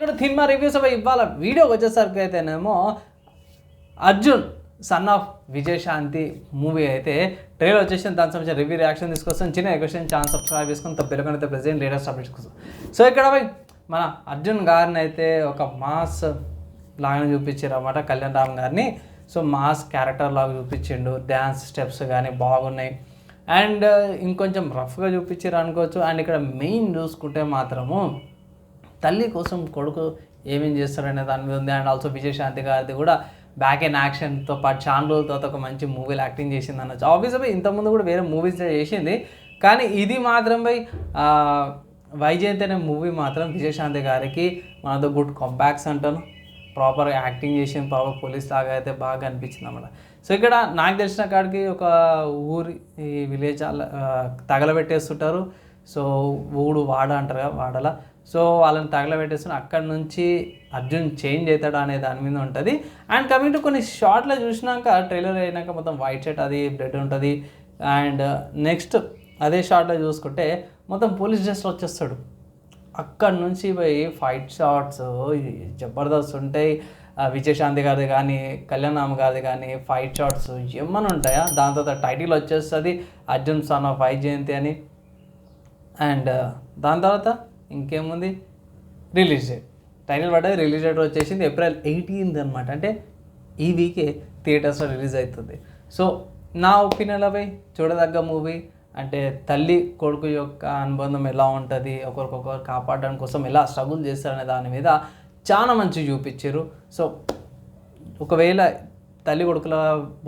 ఇక్కడ cinema reviews అవి ఇవాళ వీడియో వచ్చేసరికి అయితేనేమో Arjun son of Vijayashanti movie అయితే ట్రైలర్ వచ్చేసి దాని సంబంధించిన రివ్యూ రియాక్షన్ తీసుకొస్తాను చిన్న క్వశ్చన్ ఛానల్ సబ్స్క్రైబ్ చేసుకుని తప్ప అయితే ప్రెసెంట్ లేటెస్ట్ అప్డేట్స్ కోసం సో ఇక్కడ మన అర్జున్ గారిని అయితే ఒక మాస్ లాగా చూపించారు అన్నమాట కళ్యాణ్ రామ్ గారిని. సో మాస్ క్యారెక్టర్ లాగా చూపించిండు. డ్యాన్స్ స్టెప్స్ కానీ బాగున్నాయి. అండ్ uh, ఇంకొంచెం రఫ్గా చూపించారు అనుకోవచ్చు. అండ్ ఇక్కడ మెయిన్ చూసుకుంటే మాత్రము తల్లి కోసం కొడుకు ఏమేం చేస్తారనే దాని మీద ఉంది. అండ్ ఆల్సో విజయశాంతి గారిది కూడా బ్యాక్ అండ్ యాక్షన్తో పాటు చాలా రోజుల తర్వాత ఒక మంచి మూవీలో యాక్టింగ్ చేసింది అనొచ్చు ఆబ్వియస్గా ఇంతకుముందు కూడా వేరే మూవీస్లో చేసింది. కానీ ఇది మాత్రం పోయి వైజయంతి అనే మూవీ మాత్రం విజయశాంతి గారికి మనతో గుడ్ కంబ్యాక్స్ అంటాను. ప్రాపర్గా యాక్టింగ్ చేసిన ప్రాపర్ పోలీస్ లాగా అయితే బాగా అనిపించింది అన్నమాట. సో ఇక్కడ నాకు తెలిసిన కాడికి ఒక ఊరి ఈ విలేజ్ అలా తగలబెట్టేస్తుంటారు. సో ఊడు వాడ అంటారు కదా వాడల. సో వాళ్ళని తగలబెట్టేస్తున్న అక్కడ నుంచి అర్జున్ చేంజ్ అవుతాడు అనే దాని మీద ఉంటుంది. అండ్ కమింగ్ టు కొన్ని షార్ట్లో చూసినాక ట్రైలర్ అయినాక మొత్తం వైట్ షర్ట్ అది బ్లడ్ ఉంటుంది. అండ్ నెక్స్ట్ అదే షార్ట్లో చూసుకుంటే మొత్తం పోలీస్ డ్రెస్ వచ్చేస్తాడు. అక్కడ నుంచి పోయి ఫైట్ షాట్స్ జబర్దస్త్ ఉంటాయి. విజయశాంతి గారిది కానీ కళ్యాణరామ్ గారిది కానీ ఫైట్ షాట్స్ ఏమని ఉంటాయా? దాని తర్వాత టైటిల్ వచ్చేస్తుంది అర్జున్ సన్ ఆఫ్ జయంతి అని. అండ్ దాని తర్వాత ఇంకేముంది? Release date. టైటిల్ పడ్డది రిలీజ్ డేట్ వచ్చేసింది ఏప్రిల్ ఎయిటీన్త్ అనమాట అంటే ఈ వీకే థియేటర్స్లో రిలీజ్ అవుతుంది సో నా ఒపీనియన్లపై చూడదగ్గ మూవీ అంటే తల్లి కొడుకు యొక్క అనుబంధం ఎలా ఉంటుంది ఒకరికొకరు కాపాడడం కోసం ఎలా స్ట్రగుల్ చేస్తారనే దాని మీద చాలా మంచి చూపించారు. సో ఒకవేళ తల్లి కొడుకుల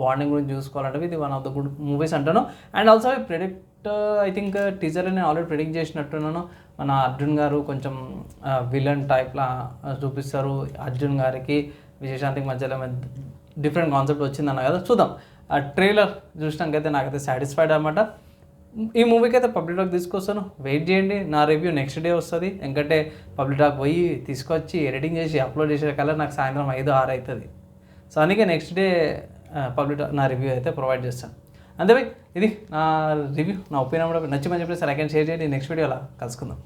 బాండింగ్ గురించి చూసుకోవాలంటే ఇది one of the good movies అంటాను. And also predict I think teaser నేను ఆల్రెడీ ప్రిడిక్ట్ చేసినట్టున్నాను. మన అర్జున్ గారు కొంచెం విలన్ టైప్లా చూపిస్తారు. అర్జున్ గారికి విజయశాంతికి మధ్యలో డిఫరెంట్ కాన్సెప్ట్ వచ్చిందన్న కదా. చూద్దాం. ఆ ట్రైలర్ చూసినాకైతే నాకైతే సాటిస్ఫైడ్ అనమాట ఈ మూవీకి అయితే పబ్లిక్ టాక్ తీసుకొస్తాను. వెయిట్ చేయండి. నా రివ్యూ నెక్స్ట్ డే వస్తుంది. ఎందుకంటే పబ్లిక్ టాక్ పోయి తీసుకొచ్చి ఎడిటింగ్ చేసి అప్లోడ్ చేసే కల్లా నాకు సాయంత్రం ఐదు ఆరు అవుతుంది. సో అందుకే నెక్స్ట్ డే పబ్లిక్ నా రివ్యూ అయితే ప్రొవైడ్ చేస్తాను అంతే ఇది నా రివ్యూ నా ఒపీనియన్ కూడా నచ్చి మంచి చెప్పి సెకండ్ షేర్ చేయండి. నెక్స్ట్ వీడియోలో కలుసుకుందాం.